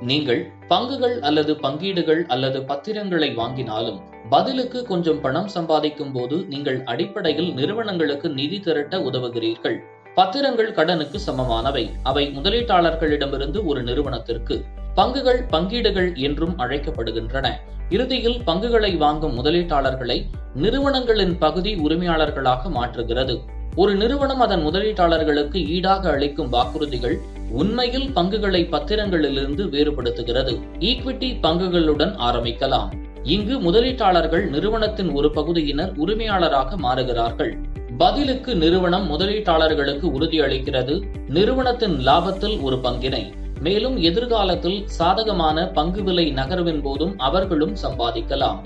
நீங்கள் பங்குகள் அல்லது பங்கீடுகள் அல்லது பத்திரங்களை வாங்கினாலும் பதிலுக்கு கொஞ்சம் பணம் சம்பாதிக்கும் போது நீங்கள் அடிப்படையில் நிறுவனங்களுக்கு நிதி திரட்ட உதவுகிறீர்கள். பத்திரங்கள் கடனுக்கு சமமானவை. அவை முதலீட்டாளர்களிடமிருந்து ஒரு நிறுவனத்திற்கு பங்குகள் பங்கீடுகள் என்றும் அழைக்கப்படுகின்றன. இறுதியில் பங்குகளை வாங்கும் முதலீட்டாளர்களை நிறுவனங்களின் பகுதி உரிமையாளர்களாக மாற்றுகிறது. ஒரு நிறுவனம் அதன் முதலீட்டாளர்களுக்கு ஈடாக அளிக்கும் வாக்குறுதிகள் உண்மையில் பங்குகளை பத்திரங்களிலிருந்து வேறுபடுத்துகிறது. ஈக்விட்டி பங்குகளுடன் ஆரம்பிக்கலாம். இங்கு முதலீட்டாளர்கள் நிறுவனத்தின் ஒரு பகுதியினர் உரிமையாளராக மாறுகிறார்கள். பதிலுக்கு நிறுவனம் முதலீட்டாளர்களுக்கு உறுதியளிக்கிறது நிறுவனத்தின் லாபத்தில் ஒரு பங்கினை. மேலும் எதிர்காலத்தில் சாதகமான பங்கு விலை நகர்வின் போதும் அவர்களும் சம்பாதிக்கலாம்.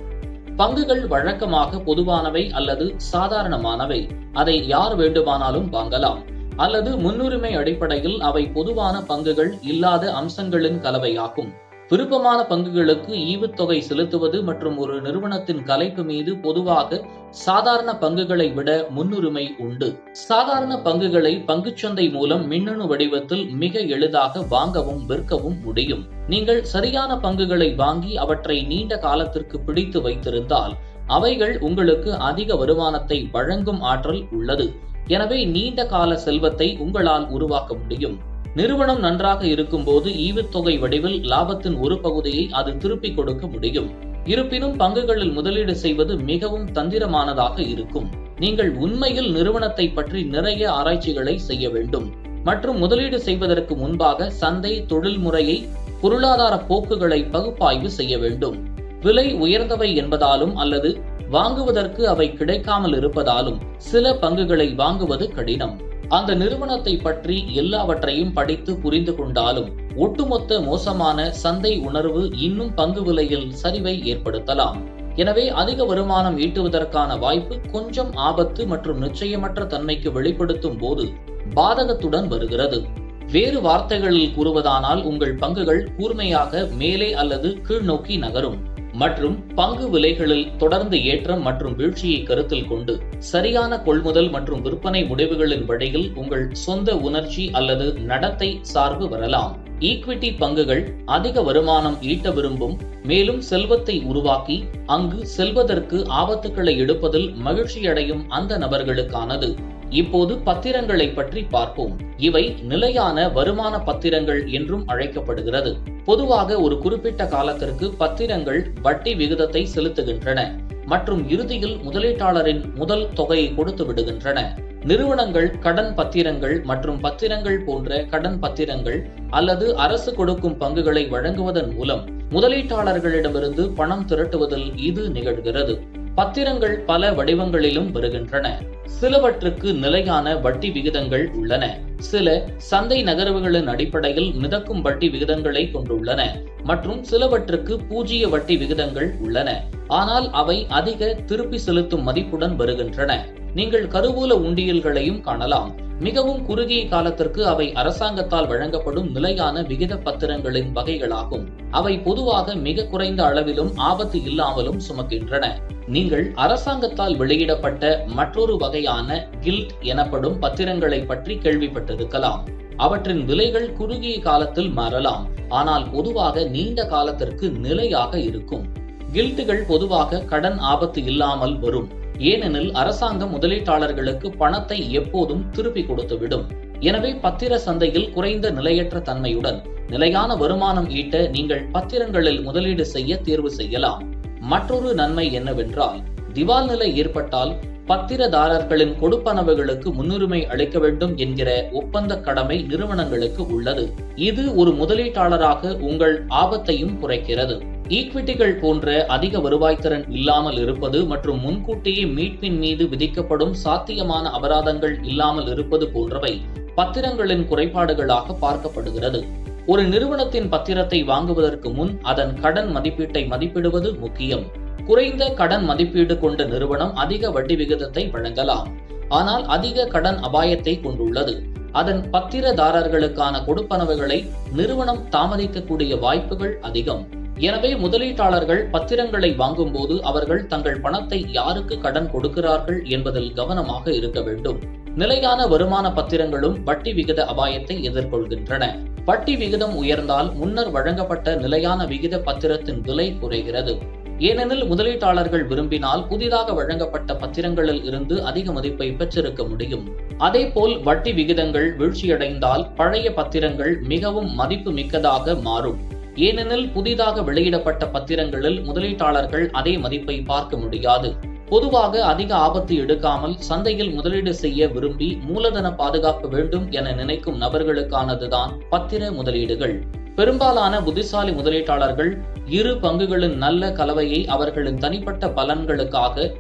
பங்குகள் வழக்கமாக பொதுவானவை அல்லது சாதாரணமானவை. அதை யார் வேண்டுமானாலும் வாங்கலாம். அல்லது முன்னுரிமை அடிப்படையில் அவை பொதுவான பங்குகள் இல்லாத அம்சங்களின் கலவையாகும். விருப்பமான பங்குகளுக்கு ஈவுத்தொகை செலுத்துவது மற்றும் ஒரு நிறுவனத்தின் கலைப்பு மீது பொதுவாக சாதாரண பங்குகளை விட முன்னுரிமை உண்டு. சாதாரண பங்குகளை பங்குச்சந்தை மூலம் மின்னணு வடிவத்தில் மிக எளிதாக வாங்கவும் விற்கவும் முடியும். நீங்கள் சரியான பங்குகளை வாங்கி அவற்றை நீண்ட காலத்திற்கு பிடித்து வைத்திருந்தால் அவைகள் உங்களுக்கு அதிக வருமானத்தை வழங்கும் ஆற்றல் உள்ளது. எனவே நீண்ட கால செல்வத்தை உங்களால் உருவாக்க முடியும். நிறுவனம் நன்றாக இருக்கும்போது ஈவுத்தொகை வடிவில் லாபத்தின் ஒரு பகுதியை அது திருப்பிக் கொடுக்க முடியும். இருப்பினும் பங்குகளில் முதலீடு செய்வது மிகவும் தந்திரமானதாக இருக்கும். நீங்கள் உண்மையில் நிறுவனத்தை பற்றி நிறைய ஆராய்ச்சிகளை செய்ய வேண்டும். மற்றும் முதலீடு செய்வதற்கு முன்பாக சந்தை தொழில்முறையை பொருளாதார போக்குகளை பகுப்பாய்வு செய்ய வேண்டும். விலை உயர்ந்தவை என்பதாலும் அல்லது வாங்குவதற்கு அவை கிடைக்காமல் இருப்பதாலும் சில பங்குகளை வாங்குவது கடினம். அந்த நிறுவனத்தை பற்றி எல்லாவற்றையும் படித்து புரிந்து கொண்டாலும் ஒட்டுமொத்த மோசமான சந்தை உணர்வு இன்னும் பங்கு விலையில் சரிவை ஏற்படுத்தலாம். எனவே அதிக வருமானம் ஈட்டுவதற்கான வாய்ப்பு கொஞ்சம் ஆபத்து மற்றும் நிச்சயமற்ற தன்மைக்கு வெளிப்படுத்தும் போது பாதகத்துடன் வருகிறது. வேறு வார்த்தைகளில் கூறுவதானால் உங்கள் பங்குகள் கூர்மையாக மேலே அல்லது கீழ்நோக்கி நகரும். மற்றும் பங்கு விலைகளில் தொடர்ந்து ஏற்றம் மற்றும் வீழ்ச்சியை கருத்தில் கொண்டு சரியான கொள்முதல் மற்றும் விற்பனை முடிவுகளின் வழியில் உங்கள் சொந்த உணர்ச்சி அல்லது நடத்தை சார்பு வரலாம். ஈக்விட்டி பங்குகள் அதிக வருமானம் ஈட்ட விரும்பும் மேலும் செல்வத்தை உருவாக்கி அங்கு செல்வதற்கு ஆபத்துக்களை எடுப்பதில் மகிழ்ச்சியடையும் அந்த நபர்களுக்கானது. இப்போது பத்திரங்களை பற்றி பார்ப்போம். இவை நிலையான வருமான பத்திரங்கள் என்றும் அழைக்கப்படுகிறது. பொதுவாக ஒரு குறிப்பிட்ட காலத்திற்கு பத்திரங்கள் வட்டி விகிதத்தை செலுத்துகின்றன மற்றும் இறுதியில் முதலீட்டாளரின் முதல் தொகையை கொடுத்து விடுகின்றன. நிறுவனங்கள் கடன் பத்திரங்கள் மற்றும் பத்திரங்கள் போன்ற கடன் பத்திரங்கள் அல்லது அரசு கொடுக்கும் பங்குகளை வழங்குவதன் மூலம் முதலீட்டாளர்களிடமிருந்து பணம் திரட்டுவதில் இது நிகழ்கிறது. பத்திரங்கள் பல வடிவங்களிலும் வருகின்றன. சிலவற்றுக்கு நிலையான வட்டி விகிதங்கள் உள்ளன. சில சந்தை நகர்வுகளின் அடிப்படையில் மிதக்கும் வட்டி விகிதங்களை கொண்டுள்ளன மற்றும் சிலவற்றுக்கு பூஜ்ய வட்டி விகிதங்கள் உள்ளன. ஆனால் அவை அதிக திருப்பி செலுத்தும் மதிப்புடன் வருகின்றன. நீங்கள் கருவூல உண்டியல்களையும் காணலாம். மிகவும் குறுகிய காலத்திற்கு அவை அரசாங்கத்தால் வழங்கப்படும் நிலையான விகித பத்திரங்களின் வகைகளாகும். அவை பொதுவாக மிக குறைந்த அளவிலும் ஆபத்து இல்லாமலும் சுமக்கின்றன. நீங்கள் அரசாங்கத்தால் வெளியிடப்பட்ட மற்றொரு வகையான கில்ட் எனப்படும் பத்திரங்களை பற்றி கேள்விப்பட்டிருக்கலாம். அவற்றின் விலைகள் குறுகிய காலத்தில் மாறலாம். ஆனால் பொதுவாக நீண்ட காலத்திற்கு நிலையாக இருக்கும். கில்ட்டுகள் பொதுவாக கடன் ஆபத்து இல்லாமல் வரும். ஏனெனில் அரசாங்கம் முதலீட்டாளர்களுக்கு பணத்தை எப்போதும் திருப்பி கொடுத்துவிடும். எனவே பத்திர சந்தையில் குறைந்த நிலையற்ற தன்மையுடன் நிலையான வருமானம் ஈட்ட நீங்கள் பத்திரங்களில் முதலீடு செய்ய தேர்வு செய்யலாம். மற்றொரு நன்மை என்னவென்றால் திவால் நிலை ஏற்பட்டால் பத்திரதாரர்களின் கொடுப்பனவுகளுக்கு முன்னுரிமை அளிக்க வேண்டும் என்கிற ஒப்பந்த கடமை நிறுவனங்களுக்கு உள்ளது. இது ஒரு முதலீட்டாளராக உங்கள் ஆபத்தையும் குறைக்கிறது. ஈக்விட்டிகள் போன்ற அதிக வருவாய்த்திறன் இல்லாமல் இருப்பது மற்றும் முன்கூட்டியே மீட்பின் மீது விதிக்கப்படும் சாத்தியமான அபராதங்கள் இல்லாமல் இருப்பது போன்றவை பத்திரங்களின் குறைபாடுகளாக பார்க்கப்படுகிறது. ஒரு நிறுவனத்தின் பத்திரத்தை வாங்குவதற்கு முன் அதன் கடன் மதிப்பீட்டை மதிப்பிடுவது முக்கியம். குறைந்த கடன் மதிப்பீடு கொண்ட நிறுவனம் அதிக வட்டி விகிதத்தை வழங்கலாம். ஆனால் அதிக கடன் அபாயத்தை கொண்டுள்ளது. அதன் பத்திரதாரர்களுக்கான கொடுப்பனவுகளை நிறுவனம் தாமதிக்கக்கூடிய வாய்ப்புகள் அதிகம். எனவே முதலீட்டாளர்கள் பத்திரங்களை வாங்கும்போது அவர்கள் தங்கள் பணத்தை யாருக்கு கடன் கொடுக்கிறார்கள் என்பதில் கவனமாக இருக்க வேண்டும். நிலையான வருமான பத்திரங்களும் வட்டி விகித அபாயத்தை எதிர்கொள்கின்றன. வட்டி விகிதம் உயர்ந்தால் முன்னர் வழங்கப்பட்ட நிலையான விகித பத்திரத்தின் விலை குறைகிறது. ஏனெனில் முதலீட்டாளர்கள் விரும்பினால் புதிதாக வழங்கப்பட்ட பத்திரங்களில் இருந்து அதிக மதிப்பை பெற்றிருக்க முடியும். அதேபோல் வட்டி விகிதங்கள் வீழ்ச்சியடைந்தால் பழைய பத்திரங்கள் மிகவும் மதிப்பு மிக்கதாக மாறும். ஏனெனில் புதிதாக வெளியிடப்பட்ட பத்திரங்களில் முதலீட்டாளர்கள் அதே மதிப்பை பார்க்க முடியாது. பொதுவாக அதிக ஆபத்து எடுக்காமல் சந்தையில் முதலீடு செய்ய விரும்பி மூலதன பாதுகாப்பு வேண்டும் என நினைக்கும் நபர்களுக்கானதுதான் பத்திர முதலீடுகள். பெரும்பாலான புத்திசாலி முதலீட்டாளர்கள் இரு பங்குகளின் நல்ல கலவையை அவர்களின் தனிப்பட்ட பலன்களுக்காக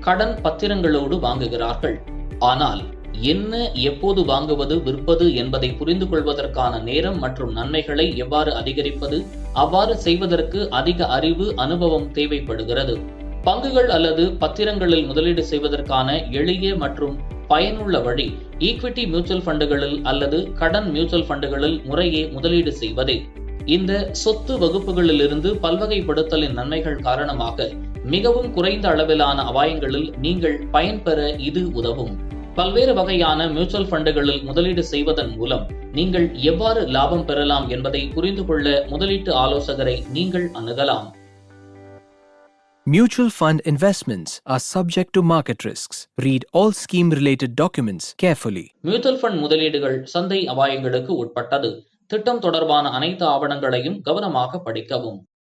கடன் பத்திரங்களோடு வாங்குகிறார்கள். ஆனால் என்ன எப்போது வாங்குவது விற்பது என்பதை புரிந்து கொள்வதற்கான நேரம் மற்றும் நன்மைகளை எவ்வாறு அதிகரிப்பது அவ்வாறு செய்வதற்கு அதிக அறிவு அனுபவம் தேவைப்படுகிறது. பங்குகள் அல்லது பத்திரங்களில் முதலீடு செய்வதற்கான எளிய மற்றும் பயனுள்ள வழி ஈக்விட்டி மியூச்சுவல் ஃபண்டுகளில் அல்லது கடன் மியூச்சுவல் ஃபண்டுகளில் முறையே முதலீடு செய்வதே. இந்த சொத்து வகுப்புகளிலிருந்து பல்வகைப்படுத்தலின் நன்மைகள் காரணமாக மிகவும் குறைந்த அளவிலான அபாயங்களில் நீங்கள் பயன்பெற இது உதவும். பல்வேறு வகையான மியூச்சுவல் ஃபண்டுகளில் முதலீடு செய்வதன் மூலம் நீங்கள் எவ்வாறு லாபம் பெறலாம் என்பதை புரிந்து கொள்ள முதலீட்டு ஆலோசகரை நீங்கள் அணுகலாம் Mutual fund investments are subject to market risks. Read all scheme related documents carefully. Mutual fund முதலீடுகள் சந்தை அபாயங்களுக்கு உட்பட்டது திட்டம் தொடர்பான அனைத்து ஆவணங்களையும் கவனமாக படிக்கவும்